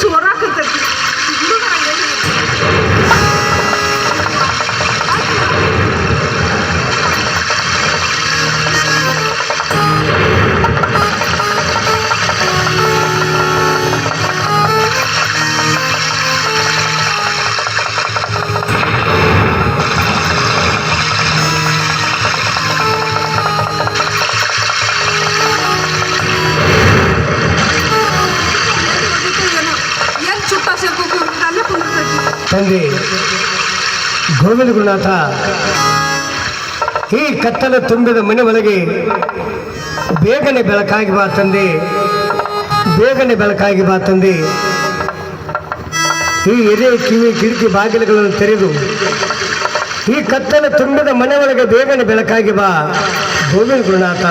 সোরা। ತಂದೆ ಗೋವಿಂದ ಗುರುನಾಥ ಈ ಕತ್ತಲ ತುಂಬಿದ ಮನೆ ಒಳಗೆ ಬೇಗನೆ ಬೆಳಕಾಗಿ ಬಾ ತಂದೆ ಬೇಗನೆ ಬೆಳಕಾಗಿ ಬಾ ತಂದೆ ಈ ಎದೆ ಕಿವಿ ಕಿಟಕಿ ಬಾಗಿಲುಗಳನ್ನು ತೆರೆದು ಈ ಕತ್ತಲ ತುಂಬಿದ ಮನೆ ಒಳಗೆ ಬೇಗನೆ ಬೆಳಕಾಗಿ ಬಾ ಗೋವಿಂದ ಗುರುನಾಥ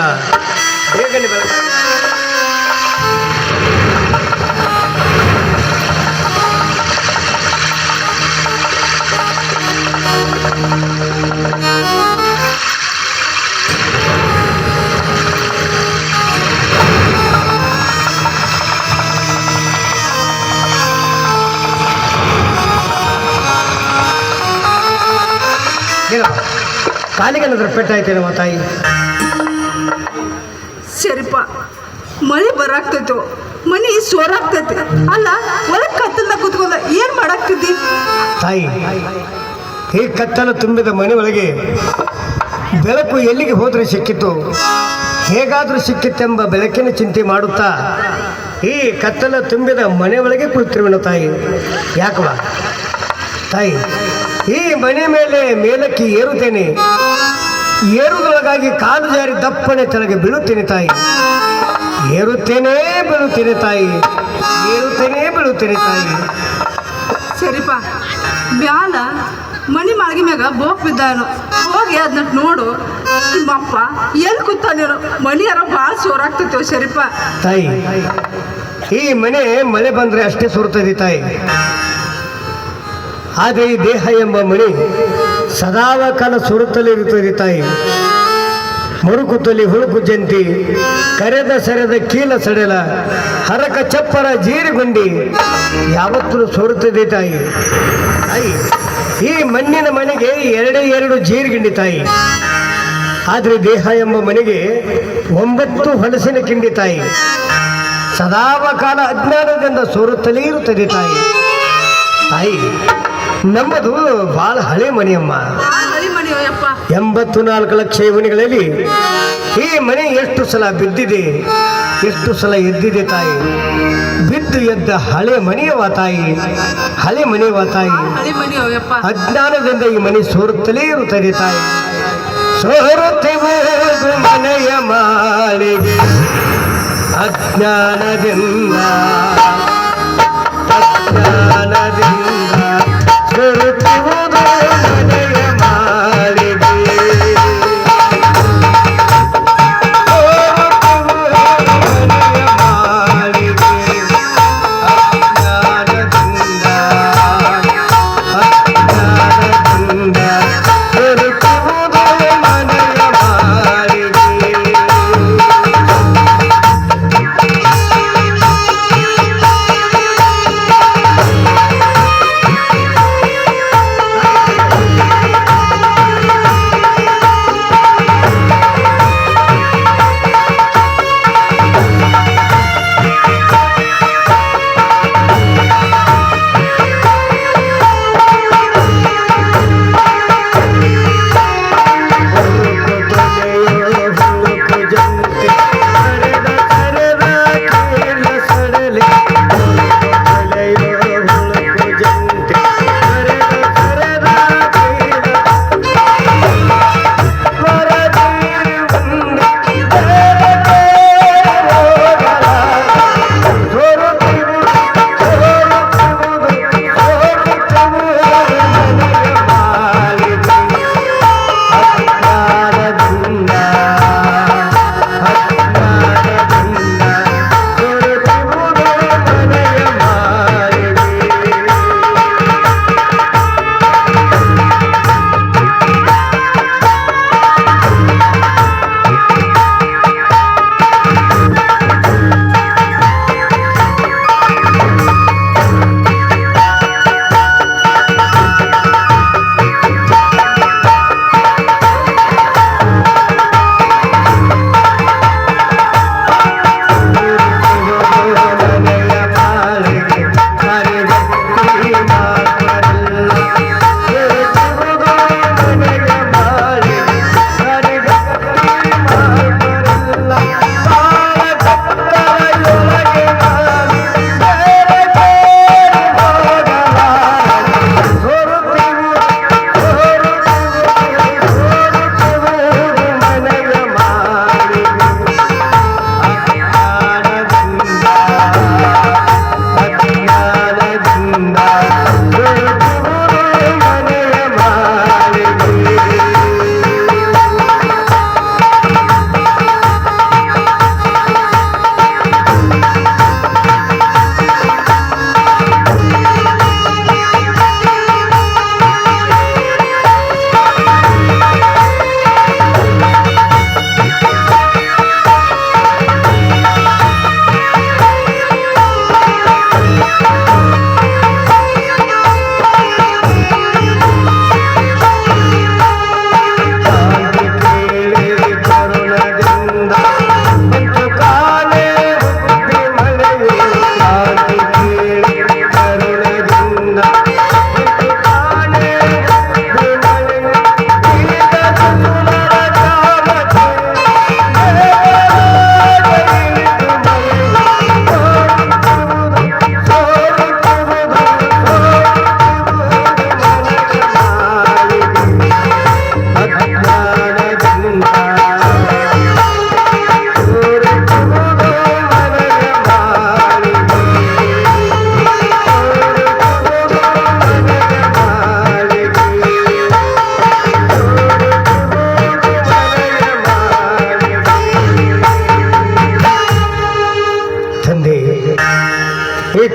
ಬೇಗನೆ ಬೆಳಕಾಗಿ ಏನು ಕಾಲಿಗೆ ಏನಾದ್ರೂ ಪೆಟ್ಟಾಯ್ತೇನವ ತಾಯಿ? ಸರಿಪ ಮಳೆ ಬರಾಕ್ತೈತು ಮನಿ ಸೋರಾಗ್ತೈತಿ ಅಲ್ಲ ಒಳಗ್ ಕತ್ತಲ್ದಾಗ ಕೂತ್ಕೊಂಡ ಏನ್ ಮಾಡಾಕ್ತಿದ್ದಿ? ತಾಯಿ ಈ ಕತ್ತಲ ತುಂಬಿದ ಮನೆ ಒಳಗೆ ಬೆಳಕು ಎಲ್ಲಿಗೆ ಹೋದರೆ ಸಿಕ್ಕಿತ್ತು. ಹೇಗಾದರೂ ಸಿಕ್ಕಿತ್ತೆಂಬ ಬೆಳಕಿನ ಚಿಂತೆ ಮಾಡುತ್ತಾ ಈ ಕತ್ತಲ ತುಂಬಿದ ಮನೆ ಒಳಗೆ ಕುಳಿತಿರುವನು ತಾಯಿ. ಯಾಕವ ತಾಯಿ ಈ ಮನೆ ಮೇಲೆ ಮೇಲಕ್ಕೆ ಏರುತ್ತೇನೆ. ಏರುವುದೊಳಗಾಗಿ ಕಾಲು ಜಾರಿ ದಪ್ಪನೆ ತೆಳಗೆ ಬೀಳುತ್ತೇನೆ ತಾಯಿ. ಏರುತ್ತೇನೆ ಬೀಳುತ್ತೇನೆ ತಾಯಿ. ಏರುತ್ತೇನೆ ಬೀಳುತ್ತೇನೆ ತಾಯಿ. ಸರಿಪ. ಬ್ಯಾಲ ಮಣಿ ಮಾಳ್ಗಿ ಮ್ಯಾಗ ಬೋಪ್ ಬಿದ್ದಾನು. ಹೋಗಿ ಅದನ್ನ ನೋಡು. ನಿಮ್ಮಪ್ಪ ಎಲ್ಲಿ ಕೂತಾನೇನು ಮಣಿ ಯಾರ ಭಾಳ ಸೋರಾಗ್ತೈತೆ ಸರಿಪ. ತಾಯಿ ಈ ಮನೆ ಮಳೆ ಬಂದ್ರೆ ಅಷ್ಟೇ ಸುರುತ್ತದೆ ತಾಯಿ. ಆದರೆ ಈ ದೇಹ ಎಂಬ ಮಣಿ ಸದಾವ ಕಾಲ ಸುರುತ್ತಲೇ ಇರುತ್ತದೆ ತಾಯಿ. ಮರುಕುತ್ತಲಿ ಹುಳುಕು ಜಂತಿ ಕರೆದ ಸರೆದ ಕೀಲ ಸಡೆಲ, ಹರಕ ಚಪ್ಪರ ಜೀರಿಗುಂಡಿ ಯಾವತ್ತೂ ಸೋರುತ್ತದೆ ತಾಯಿ. ತಾಯಿ, ಈ ಮಣ್ಣಿನ ಮನೆಗೆ ಎರಡೇ ಎರಡು ಜೀರಿಗಿಂಡಿ ತಾಯಿ. ಆದರೆ ದೇಹ ಎಂಬ ಮನೆಗೆ ಒಂಬತ್ತು ಹೊಲಸಿನ ಕಿಂಡಿ ತಾಯಿ. ಸದಾವ ಕಾಲ ಅಜ್ಞಾನದಿಂದ ಸೋರುತ್ತಲೇ ಇರುತ್ತದೆ ತಾಯಿ. ತಾಯಿ ನಮ್ಮದು ಬಹಳ ಹಳೆ ಮನೆಯಮ್ಮ. ಎಂಬತ್ತು ನಾಲ್ಕು ಲಕ್ಷ ಇವನಿಗಳಲ್ಲಿ ಈ ಮನೆ ಎಷ್ಟು ಸಲ ಬಿದ್ದಿದೆ ಎಷ್ಟು ಸಲ ಎದ್ದಿದೆ ತಾಯಿ? ಬಿದ್ದು ಎದ್ದ ಹಳೆ ಮನೆಯವ ತಾಯಿ ಹಳೆ ಮನೆಯವ ತಾಯಿ. ಅಜ್ಞಾನದಿಂದ ಈ ಮನೆ ಸೋರುತ್ತಲೇ ಇರುತ್ತದೆ ತಾಯಿ. ಸೋರುತ್ತಿರುವುದು ಮನೆಯ ಮಾಳಿಗೆ ಅಜ್ಞಾನದಿಂದ.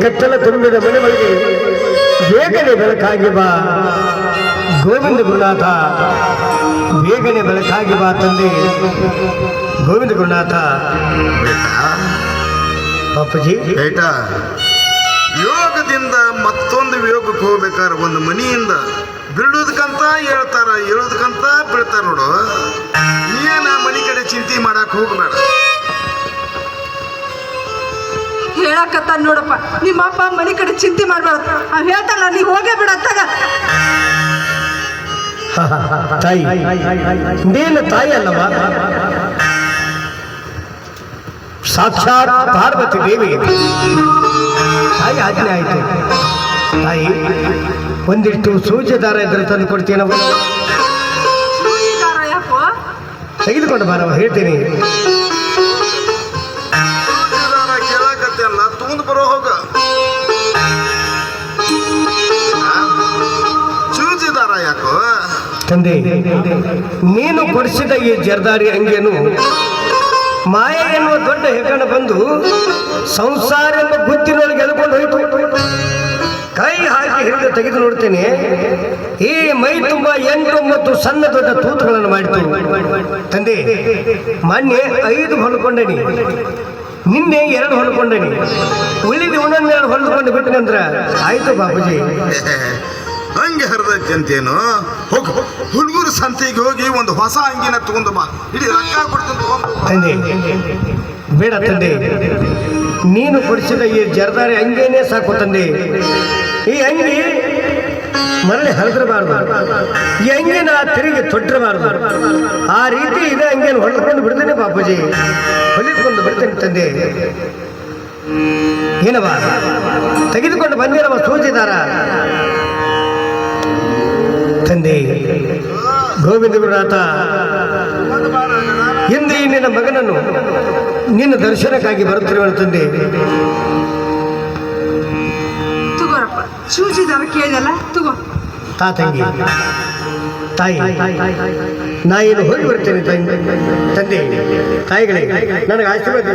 ಕತ್ತಲ ತುಂಬಿದ ಮನೆ ಒಳಗೆ ಬೇಗನೆ ಬೆಳಕಾಗಿ ಬಾ. ಗೋವಿಂದ ಗುರುನಾಥ, ಬೇಗನೆ ಬೆಳಕಾಗಿ ಬಾ ತಂದೆ. ಗೋವಿಂದ ಗುರುನಾಥ ಬೇಟ ಯೋಗದಿಂದ ಮತ್ತೊಂದು ಯೋಗಕ್ಕೆ ಹೋಗ್ಬೇಕಾದ್ರೆ ಒಂದು ಮನೆಯಿಂದ ಬಿಡುದಕ್ಕಂತ ಹೇಳ್ತಾರ ಹೇಳೋದಕ್ಕಂತ ಬೀಳ್ತಾರ ನೋಡು. ನೀನ ಮನೆ ಕಡೆ ಚಿಂತೆ ಮಾಡಕ್ ಹೋಗ್ಬೇಡ. ಹೇಳಕತ್ತ ನೋಡಪ್ಪ. ನಿಮ್ಮ ಅಪ್ಪ ಮನೆ ಕಡೆ ಚಿಂತೆ ಮಾಡ್ಬಾರ್ದು. ಅವ್ ಹೇಳ್ತಾನ ನೀ ಹೋಗೇ ಬಿಡ ಅತ್ತಾಗ ತಾಯಿ ನೀನು ತಾಯಿ ಅಲ್ಲವ ಸಾಕ್ಷಾತ್ ಪಾರ್ವತಿ ದೇವಿ. ತಾಯಿ ಆಜ್ಞೆ ಆಯಿತು. ತಾಯಿ ಒಂದಿಷ್ಟು ಸೂಜಿ ದಾರ ಇದ್ರೆ ತಂದು ಕೊಡ್ತೀನವ ತೆಗೆದುಕೊಂಡು ಬಾರವ ಹೇಳ್ತೀನಿ. ತಂದೆ, ನೀನು ಕೊಡಿಸಿದ ಈ ಜರ್ದಾರಿ ಅಂಗಿಯನ್ನು ಮಾಯ ಎನ್ನುವ ದೊಡ್ಡ ಹೆಗ್ಗಣ ಬಂದು ಸಂಸಾರ ಎಂಬ ಗುತ್ತಿನೊಳಗೆ ಎಳ್ಕೊಂಡು ಹೋಯಿತು. ಕೈ ಹಾಕಿ ಹಿಡಿದು ತೆಗೆದು ನೋಡ್ತೇನೆ, ಈ ಮೈ ತುಂಬ ಎಂಟು ಮತ್ತು ಸಣ್ಣ ದೊಡ್ಡ ತೂತುಗಳನ್ನು ಮಾಡಿತು. ತಂದೆ ಮೊನ್ನೆ ಐದು ಹೊಲ್ಕೊಂಡೇನಿ. ನಿನ್ನೆ ಎರಡು ಹೊಲ್ಕೊಂಡನಿ. ಉಳಿದು ಒಂದೊಂದೆರಡು ಹೊಲ್ಕೊಂಡು ಬಿಟ್ಟನಂದ್ರ ಆಯ್ತು ಬಾಪೂಜಿ. ಹಂಗೆ ಹರಿದೈತಿ ಅಂತೇನು? ಹೋಗು ಹುಡುಗರು ಸಂತೆಗೆ ಹೋಗಿ ಒಂದು ಹೊಸ ಅಂಗಿನ ತಗೊಂಡು ಬಾ. ಇಡೀ ರೊಕ್ಕ. ತಂದೆ, ಬೇಡ ತಂದೆ. ನೀನು ಕೊಡಿಸಿದ ಈ ಜರ್ದಾರಿ ಅಂಗೇನೇ ಸಾಕು ತಂದೆ. ಈ ಅಂಗಿ ಮರಳಿ ಹರಿದಿರಬಾರ್ದು. ಈ ಅಂಗಿನ ತಿರುಗಿ ತೊಟ್ಟಿರಬಾರ್ದು. ಆ ರೀತಿ ಇದೇ ಅಂಗಿಯನ್ನು ಹೊಡೆದುಕೊಂಡು ಬಿಡ್ತೇನೆ ಬಾಪೂಜಿ. ಹೊಲಿದುಕೊಂಡು ಬಿಡ್ತೇನೆ ತಂದೆ. ಏನವ? ತೆಗೆದುಕೊಂಡು ಬಂದಿರವ ಸೂಚಿದಾರ ತಂದೆ ಗೋವಿಂದ ಗುರುನಾಥ ಇಂದು ನಿನ್ನ ಮಗನನ್ನು ನಿನ್ನ ದರ್ಶನಕ್ಕಾಗಿ ಬರುತ್ತಿರುವ ತಂದೆ. ತಾತಂಗಿ ಸೂಜಿದಾರ ಕೇಳಿದಲ್ಲ ತಗೋ. ತಾ ತಂಗಿ ತಾಯಿ ನಾ ಏನು ಹೋಗಿ ಬರ್ತೇನೆ ತಂದೆ ತಂದೆ ತಾಯಿಗಳೇ ನನಗೆ ಆಶೀರ್ವಾದ.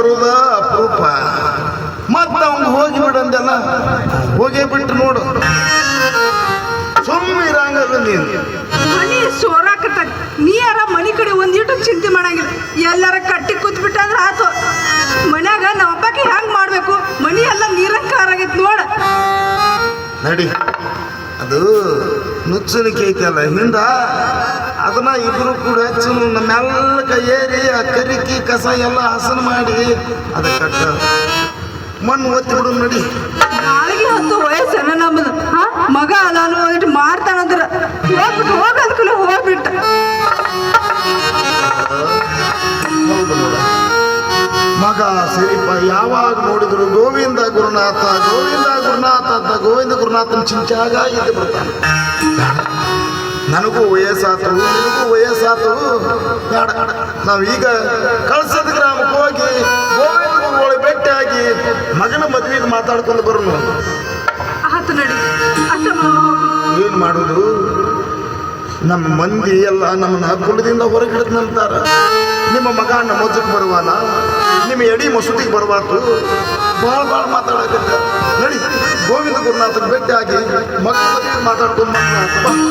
ಬರುದ ಅಪರೂಪ. ಮತ್ತೆ ಅವ್ನು ಹೋಗಿ ಬಿಡಂದೆಲ್ಲ ಹೋಗೇ ಬಿಟ್ಟು ನೋಡು. ಸುಮ್ಮನೆ ಇರಂಗಲ್ಲ ನೀನು. ಮನಿ ಸೋರಾಕತ್ತ ನೀ ಯಾರ ಮನೆ ಕಡೆ ಒಂದಿಟ್ಟು ಚಿಂತೆ ಮಾಡಂಗಿಲ್ಲ. ಎಲ್ಲಾರ ಕಟ್ಟಿ ಕೂತ್ಬಿಟ್ಟ ಅಂದ್ರೆ ಆತು. ಮನ್ಯಾಗ ನಮ್ಮ ಅಪ್ಪಕ್ಕೆ ಹೆಂಗ್ ಮಾಡ್ಬೇಕು? ಮನಿ ಎಲ್ಲ ನೀರಂಕಾರ ಆಗೈತ್ ನೋಡ. ನಡಿ. ಅದು ನುಚ್ಚಲಿಕ್ಕೆ ಐತಲ್ಲ ಹಿಂದ ಅದನ್ನ ಇಬ್ರು ಕೂಡ ಹಚ್ಚು ನಮ್ಮೆಲ್ಲ ಏರಿ ಆ ಕರಿಕಿ ಕಸ ಎಲ್ಲ ಹಸನ ಮಾಡಿ ಅದಕ್ಕೆ ಕಟ್ಟ. ಮಣ್ಣು ಒತ್ತಿ ಬಿಡು ನಡಿ. ನಾಳೆಗೆ ಹೊತ್ತು ವಯಸ್ಸನ ನಮ್ಮದು ಮಗ ಅಲ್ಲ ಒಂದಿಟ್ಟು ಮಾಡ್ತಾನಂದ್ರ ಹೋಗ್ಬಿಟ್ಟು ಹೋಗದ್ಕೂಲೆ ಹೋಗ್ಬಿಟ್ಟ. ಮಗ ಸರಿಪ ಯಾವಾಗ ನೋಡಿದ್ರು ಗೋವಿಂದ ಗುರುನಾಥ ಗೋವಿಂದ ಗುರುನಾಥ ಅಂತ ಗೋವಿಂದ ಗುರುನಾಥನ ಚಿಂಚಾಗ ಇದ್ದು ಬಿಡ್ತಾನೆ. ನನಗೂ ವಯಸ್ಸಾತು ನಿನಗೂ ವಯಸ್ಸಾತು. ಬೇಡ ನಾವೀಗ ಕಳ್ಸದ ಗ್ರಾಮಕ್ಕೆ ಹೋಗಿ ಗೋವಿಂದ ಗುರುಗಳು ಭೇಟಿಯಾಗಿ ಮಗನ ಮದುವೆಗೆ ಮಾತಾಡ್ಕೊಂಡು ಅಷ್ಟ ಏನು ಮಾಡೋದು? ನಮ್ಮ ಮಂದಿ ಎಲ್ಲ ನಮ್ಮನ್ನ ಕುಲದಿಂದ ಹೊರಗಿಡದ್ನಂತಾರ ನಿಮ್ಮ ಮಗ ನಮ್ಮ ಮೊಜ್ಜಕ್ಕೆ ಬರುವಾನ? ನಿಮ್ಮ ಎಡಿ ಮಸೂದಿಗೆ ಬರಬಾರ್ದು ಭಾಳ ಭಾಳ ಮಾತಾಡಕತ್ತ. ನಡಿ ಗೋವಿಂದ ಗುರುನಾಥನ ಭೇಟಿಯಾಗಿ ಮಗ ಮದುವೆ ಮಾತಾಡ್ಕೊಂಡು ಮಕ್ಕಳ